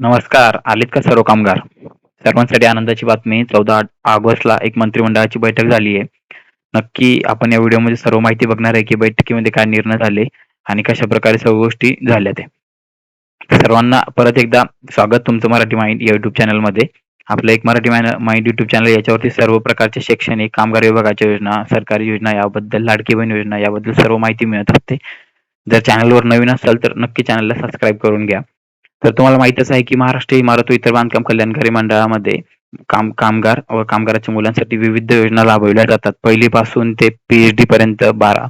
नमस्कार आलेत का सर्व कामगार. सर्वांसाठी आनंदाची बातमी. चौदा ऑगस्टला एक मंत्रिमंडळाची बैठक झाली आहे. नक्की आपण या व्हिडिओमध्ये सर्व माहिती बघणार आहे की बैठकीमध्ये काय निर्णय झाले आणि कशा प्रकारे सर्व गोष्टी झाल्या ते. सर्वांना परत एकदा स्वागत तुमचं मराठी माइंड या युट्यूब चॅनलमध्ये. आपलं एक मराठी माइंड युट्यूब चॅनल याच्यावरती सर्व प्रकारचे शैक्षणिक कामगार विभागाच्या योजना सरकारी योजना याबद्दल लाडकी बहीण योजना याबद्दल सर्व माहिती मिळत असते. जर चॅनलवर नवीन असाल तर नक्की चॅनलला सबस्क्राईब करून घ्या. तर तुम्हाला माहितच आहे की महाराष्ट्र इमारत व इतर बांधकाम कल्याणकारी मंडळामध्ये काम कामगार व कामगाराच्या मुलांसाठी विविध योजना राबविल्या जातात. पहिलीपासून ते पीएचडी पर्यंत बारा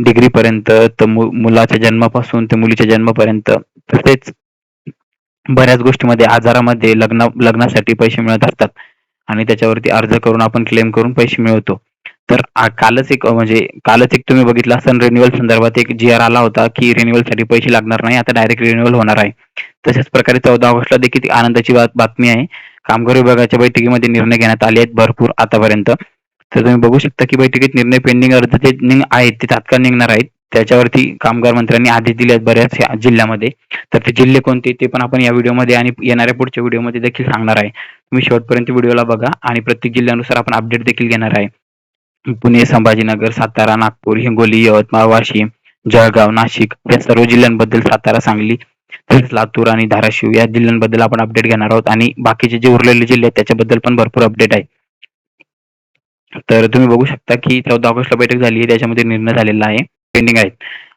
डिग्री पर्यंत तर मुलाच्या जन्मापासून ते मुलीच्या जन्मापर्यंत. तसेच बऱ्याच गोष्टीमध्ये आजारामध्ये लग्न लग्नासाठी पैसे मिळत असतात आणि त्याच्यावरती अर्ज करून आपण क्लेम करून पैसे मिळवतो. तर कालच एक म्हणजे कालच एक तुम्ही बघितलं असेल रिन्युअल संदर्भात एक जी आर आला होता की रिन्युअलसाठी पैसे लागणार नाही आता डायरेक्ट रिन्युअल होणार आहे. तशाच प्रकारे चौदा ऑगस्टला देखील आनंदाची बातमी आहे. कामगार विभागाच्या बैठकीमध्ये निर्णय घेण्यात आले आहेत भरपूर आतापर्यंत. तर तुम्ही बघू शकता की बैठकीत निर्णय पेंडिंग अर्ज ते आहेत ते तात्काळ निघणार आहेत. त्याच्यावरती कामगार मंत्र्यांनी आदेश दिले आहेत बऱ्याच जिल्ह्यामध्ये. तर ते जिल्हे कोणते ते पण आपण या व्हिडिओमध्ये आणि येणाऱ्या पुढच्या व्हिडिओमध्ये देखील सांगणार आहे. तुम्ही शेवटपर्यंत व्हिडिओला बघा आणि प्रत्येक जिल्ह्यानुसार आपण अपडेट देखील घेणार आहे. पुणे संभाजीनगर सातारा नागपूर हिंगोली यवतमाळ वाशिम जळगाव नाशिक या सर्व जिल्ह्यांबद्दल सातारा सांगली तसेच लातूर आणि धाराशिव या जिल्ह्यांबद्दल आपण अपडेट घेणार आहोत. आणि बाकीचे जे उरलेले जिल्हे आहेत त्याच्याबद्दल पण भरपूर अपडेट आहे. तर तुम्ही बघू शकता की चौदा ऑगस्टला बैठक झाली आहे त्याच्यामध्ये निर्णय झालेला आहे. पेंडिंग आहेत.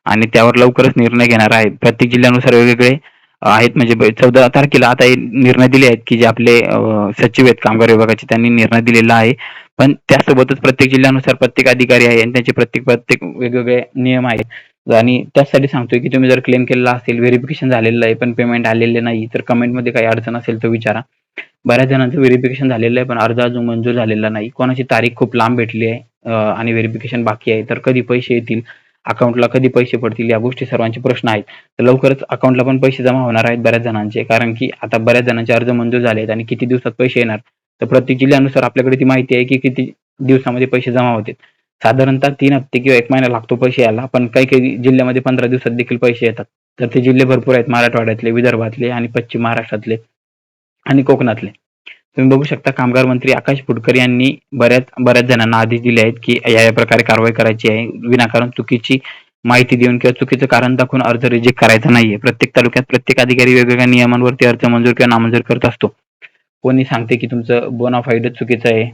आणि त्यावर लवकरच निर्णय घेणार आहे. प्रत्येक जिल्ह्यानुसार वेगवेगळे आहेत. म्हणजे चौदा तारखेला आता निर्णय दिले आहेत की जे आपले सचिव आहेत कामगार विभागाचे त्यांनी निर्णय दिलेला आहे. पण त्यासोबतच प्रत्येक जिल्ह्यानुसार प्रत्येक अधिकारी आहे आणि त्यांचे प्रत्येक प्रत्येक वेगवेगळे नियम आहेत. आणि त्याचसाठी सांगतोय की तुम्ही जर क्लेम केलेला असेल व्हेरिफिकेशन झालेलं आहे पण पेमेंट आलेले नाही तर कमेंटमध्ये काही अडचण असेल तर विचारा. बऱ्याच जणांचं व्हेरिफिकेशन झालेलं आहे पण अर्ज अजून मंजूर झालेला नाही. कोणाची तारीख खूप लांब भेटली आहे आणि व्हेरिफिकेशन बाकी आहे तर कधी पैसे येतील अकाउंटला कधी पैसे पडतील या गोष्टी सर्वांचे प्रश्न आहेत. तर लवकरच अकाउंटला पण पैसे जमा होणार आहेत बऱ्याच जणांचे कारण की आता बऱ्याच जणांचे अर्ज मंजूर झाले आहेत आणि किती दिवसात पैसे येणार? तर प्रत्येक जिल्ह्यानुसार आपल्याकडे ती माहिती आहे की किती दिवसामध्ये पैसे जमा होतील. साधारणतः तीन हप्ते किंवा एक महिना लागतो पैसे यायला पण काही काही जिल्ह्यामध्ये पंधरा दिवसात देखील पैसे येतात. तर ते जिल्हे भरपूर आहेत मराठवाड्यातले विदर्भातले आणि पश्चिम महाराष्ट्रातले आणि कोकणातले. तुम्ही बघू शकता कामगार मंत्री आकाश फुटकर यांनी बऱ्याच बऱ्याच जणांना आदेश दिले आहेत की या या प्रकारे कारवाई करायची आहे. विनाकारण चुकीची माहिती देऊन किंवा चुकीचं कारण दाखवून अर्ज रिजेक्ट करायचा नाहीये. प्रत्येक तालुक्यात प्रत्येक अधिकारी वेगवेगळ्या नियमांवरती अर्ज मंजूर किंवा नामंजूर करत असतो. कोणी सांगते की तुमचं बोनाफाईड चुकीचं आहे?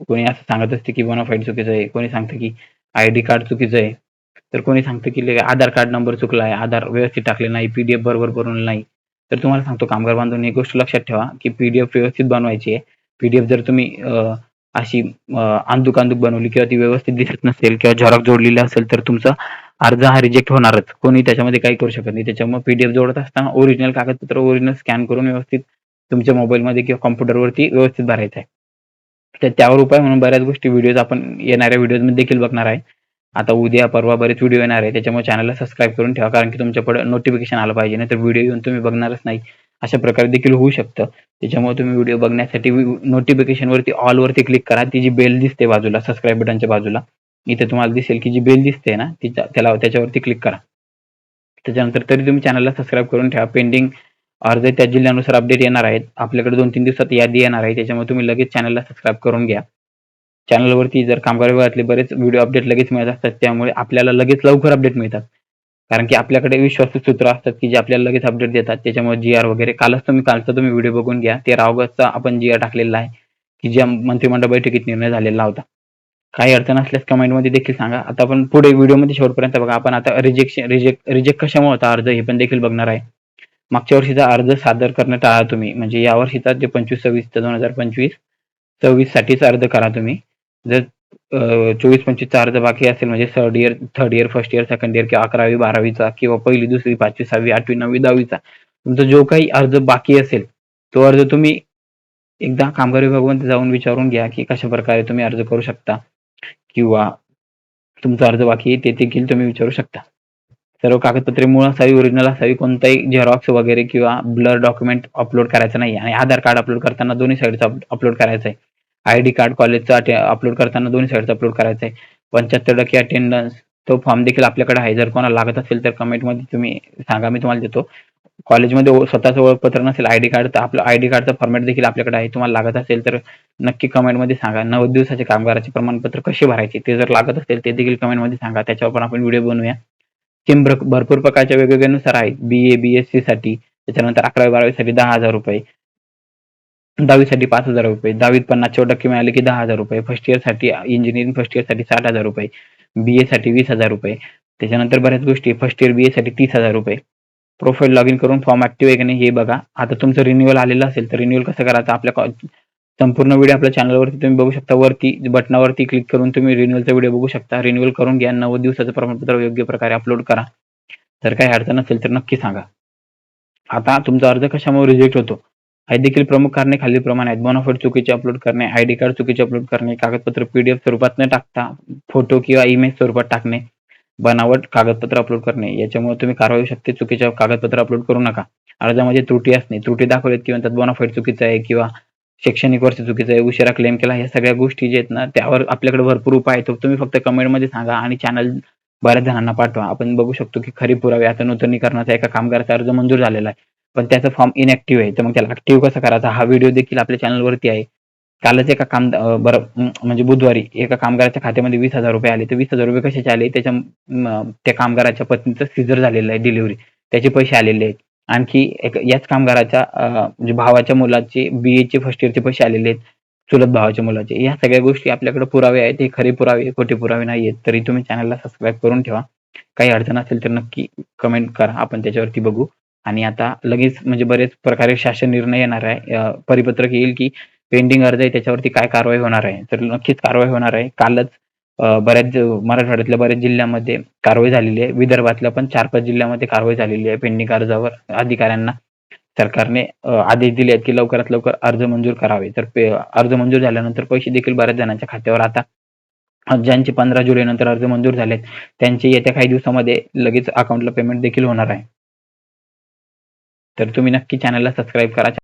कोणी असं सांगत असते की बोनाफाईड चुकीचं आहे कोणी सांगतं की आय डी कार्ड चुकीचं आहे तर कोणी सांगतं की आधार कार्ड नंबर चुकला आहे आधार व्यवस्थित टाकले नाही पीडीएफ बरोबर बनवलं नाही तर तुम्हाला सांगतो कामगार बांधून एक गोष्ट लक्षात ठेवा की पीडीएफ व्यवस्थित बनवायची आहे. पीडीएफ जर तुम्ही अशी आंदूक आंदूक बनवली किंवा ती व्यवस्थित दिसत नसेल किंवा झॉरक जोडलेली असेल तर तुमचा अर्ज हा रिजेक्ट होणारच. कोणी त्याच्यामध्ये काही करू शकत नाही. त्याच्यामुळे पीडीएफ जोडत असताना ओरिजिनल कागदपत्र ओरिजिनल स्कॅन करून व्यवस्थित तुमच्या मोबाईलमध्ये किंवा कॉम्प्युटरवरती व्यवस्थित भरायचं आहे. तर त्यावर उपाय म्हणून बऱ्याच गोष्टी व्हिडिओज आपण येणाऱ्या व्हिडिओमध्ये देखील बघणार आहे. आता उद्या परवा बरेच व्हिडिओ येणार आहे. त्याच्यामुळे चॅनलला सबस्क्राईब करून ठेवा कारण की तुमच्याकडे नोटिफिकेशन आलं पाहिजे. नाही तर व्हिडिओ येऊन तुम्ही बघणारच नाही. अशा प्रकारे देखील होऊ शकतं. त्याच्यामुळे तुम्ही व्हिडिओ बघण्यासाठी नोटिफिकेशनवरती ऑलवरती क्लिक करा. ती जी बेल दिसते बाजूला सबस्क्राईब बटनच्या बाजूला इथे तुम्हाला दिसेल की जी बेल दिसते ना तिच्या त्याला त्याच्यावरती क्लिक करा. त्याच्यानंतर तरी तुम्ही चॅनलला सबस्क्राईब करून ठेवा. पेंडिंग अर्ज त्या जिल्ह्यानुसार अपडेट येणार आहेत. आपल्याकडे दोन तीन दिवसात यादी येणार आहे. त्याच्यामुळे तुम्ही लगेच चॅनलला सबस्क्राईब करून घ्या. चॅनलवरती जर कामगार विभागातले बरेच व्हिडिओ अपडेट लगेच मिळत असतात त्यामुळे आपल्याला लगेच लवकर अपडेट मिळतात. कारण की आपल्याकडे विश्वासू सूत्र असतात की जे आपल्याला लगेच अपडेट देतात. त्याच्यामुळे जी आर वगैरे कालच तुम्ही कालचा तुम्ही व्हिडिओ बघून घ्या. तेरा ऑगस्टचा आपण जी आर टाकलेला आहे की ज्या मंत्रिमंडळ बैठकीत निर्णय झालेला होता. काही अडचण असल्यास कमेंटमध्ये देखील सांगा. आता आपण पुढे व्हिडिओमध्ये शेवटपर्यंत बघा. आपण आता रिजेक्शन रिजेक्ट रिजेक्ट कशामुळे होता? अर्ज हे पण देखील बघणार आहे. मागच्या वर्षीचा अर्ज सादर करणं टाळा तुम्ही. म्हणजे या वर्षीचा जे पंचवीस सव्वीस ते दोन हजार पंचवीस सव्वीस साठीच अर्ज करा तुम्ही. जर चोवीस पंचवीसचा अर्ज बाकी असेल म्हणजे third year third year first year second year किंवा अकरावी बारावीचा किंवा पहिली दुसरी पाचवी सहावी आठवी नववी दहावीचा तुमचा जो काही अर्ज बाकी असेल तो अर्ज तुम्ही एकदा कामगार विभागामध्ये जाऊन विचारून घ्या की कशा प्रकारे तुम्ही अर्ज करू शकता किंवा तुमचा अर्ज बाकी ते देखील तुम्ही विचारू शकता. सर्व कागदपत्रे मूळ असावी ओरिजिनल असावी कोणताही झेरॉक्स वगैरे किंवा ब्लर डॉक्युमेंट अपलोड करायचं नाही आणि आधार कार्ड अपलोड करताना दोन्ही साईडचं अपलोड करायचं आहे आय डी कार्ड कॉलेजचं अपलोड करताना दोन्ही साईडचं अपलोड करायचं आहे पंच्याहत्तर टक्के अटेंडन्स तो फॉर्म देखील आपल्याकडे आहे. जर कोणाला लागत असेल तर कमेंटमध्ये तुम्ही सांगा मी तुम्हाला देतो. कॉलेजमध्ये हो, स्वतःचं ओळखपत्र नसेल आय डी कार्ड तर आपलं आय डी कार्डचा फॉर्मॅट देखील आपल्याकडे आहे. तुम्हाला लागत असेल तर नक्की कमेंटमध्ये सांगा. नऊ दिवसाचे कामगाराचे प्रमाणपत्र कसे भरायचे ते जर लागत असेल ते देखील कमेंटमध्ये सांगा. त्याच्यावर पण आपण व्हिडिओ बनवूया. स्कीम भरपूर प्रकारच्या वेगवेगळ्यानुसार आहेत. बी ए बी एस सी साठी त्याच्यानंतर अकरावी बारावीसाठी दहा हजार रुपये. दहावीसाठी पाच हजार रुपये. दहावीत पन्नासच्या टक्के मिळाले की दहा हजार रुपये. फर्स्ट इयरसाठी इंजिनिअरिंग फर्स्ट इयरसाठी साठ हजार रुपये. बी साठी वीस हजार रुपये. त्याच्यानंतर बऱ्याच गोष्टी फर्स्ट इयर बी ए साठी तीस हजार रुपये. प्रोफाईल लॉग इन करून फॉर्म ऍक्टिव्ह आहे की नाही हे बघा. आता तुमचं रिन्युअल आलेलं असेल तर रिन्युअल कसं करायचं? आपल्या कॉ- संपूर्ण व्हिडिओ आपल्या चॅनलवरती तुम्ही बघू शकता. वरती बटनावरती क्लिक करून तुम्ही रिन्युअलचा व्हिडिओ बघू शकता. रिन्युअल करून घ्या. नव्वद दिवसाचं प्रमाणपत्र योग्य प्रकारे अपलोड करा. जर काही अडचण असेल तर नक्की सांगा. आता तुमचा अर्ज कशामुळे रिजेक्ट होतो? हे देखील प्रमुख कारणे खालीलप्रमाणे आहेत. बोनाफाईड चुकीचे अपलोड करणे आय डी कार्ड चुकीचे अपलोड करणे कागदपत्र पीडीएफ स्वरूपात न टाकता फोटो किंवा इमेज स्वरूपात टाकणे बनावट कागदपत्र अपलोड करणे. याच्यामुळे तुम्ही कारवाई शकते. चुकीच्या कागदपत्र अपलोड करू नका. अर्जामध्ये त्रुटी असणे. त्रुटी दाखवल्यात किंवा त्यात बोनाफाईड चुकीचं आहे किंवा शैक्षणिक वर्ष चुकीचं आहे उशिरा क्लेम केला ह्या सगळ्या गोष्टी जे आहेत ना त्यावर आपल्याकडे भरपूर उपाय आहेत. तुम्ही फक्त कमेंटमध्ये सांगा आणि चॅनल बऱ्याच जणांना पाठवा. आपण बघू शकतो की खरी पुरावे आता नूतनीकरणाचा एका कामगाराचा अर्ज मंजूर झालेला आहे. पण त्याचा फॉर्म इनॅक्टिव्ह आहे. तर मग त्याला ऍक्टिव्ह कसा करायचा? हा व्हिडिओ देखील आपल्या चॅनलवरती आहे. कालच एका काम बरं म्हणजे बुधवारी एका कामगाराच्या खात्यामध्ये वीस हजार रुपये आले. तर वीस हजार रुपये कशाचे आले? त्याच्या त्या कामगाराच्या पत्नीचं सिजर झालेलं आहे डिलिव्हरी त्याचे पैसे आलेले आहेत. आणखी एक याच कामगाराच्या म्हणजे भावाच्या मुलाचे बी एचे फर्स्ट इयरचे पैसे आलेले आहेत चुलत भावाच्या मुलाचे. या सगळ्या गोष्टी आपल्याकडे पुरावे आहेत. हे खरे पुरावे खोटे पुरावे नाही आहेत. तरी तुम्ही चॅनलला सबस्क्राईब करून ठेवा. काही अडचण असेल तर नक्की कमेंट करा. आपण त्याच्यावरती बघू. आणि आता लगेच म्हणजे बरेच प्रकारे शासन निर्णय येणार आहे. परिपत्रक येईल की पेंडिंग अर्ज आहे त्याच्यावरती काय कारवाई होणार आहे. तर नक्कीच कारवाई होणार आहे. कालच बऱ्याच मराठवाड्यातल्या बऱ्याच जिल्ह्यामध्ये कारवाई झालेली आहे. विदर्भातल्या पण चार पाच जिल्ह्यामध्ये कारवाई झालेली आहे पेंडिंग अर्जावर अधिकाऱ्यांना. सरकारने आदेश दिले आहेत की लवकरात लवकर अर्ज मंजूर करावे. तर अर्ज मंजूर झाल्यानंतर पैसे देखील बऱ्याच जणांच्या खात्यावर आता ज्यांचे पंधरा जुलै नंतर अर्ज मंजूर झालेत त्यांचे येत्या काही दिवसामध्ये लगेच अकाउंटला पेमेंट देखील होणार आहे. तर तुम्ही नक्की चॅनलला सबस्क्राईब करा.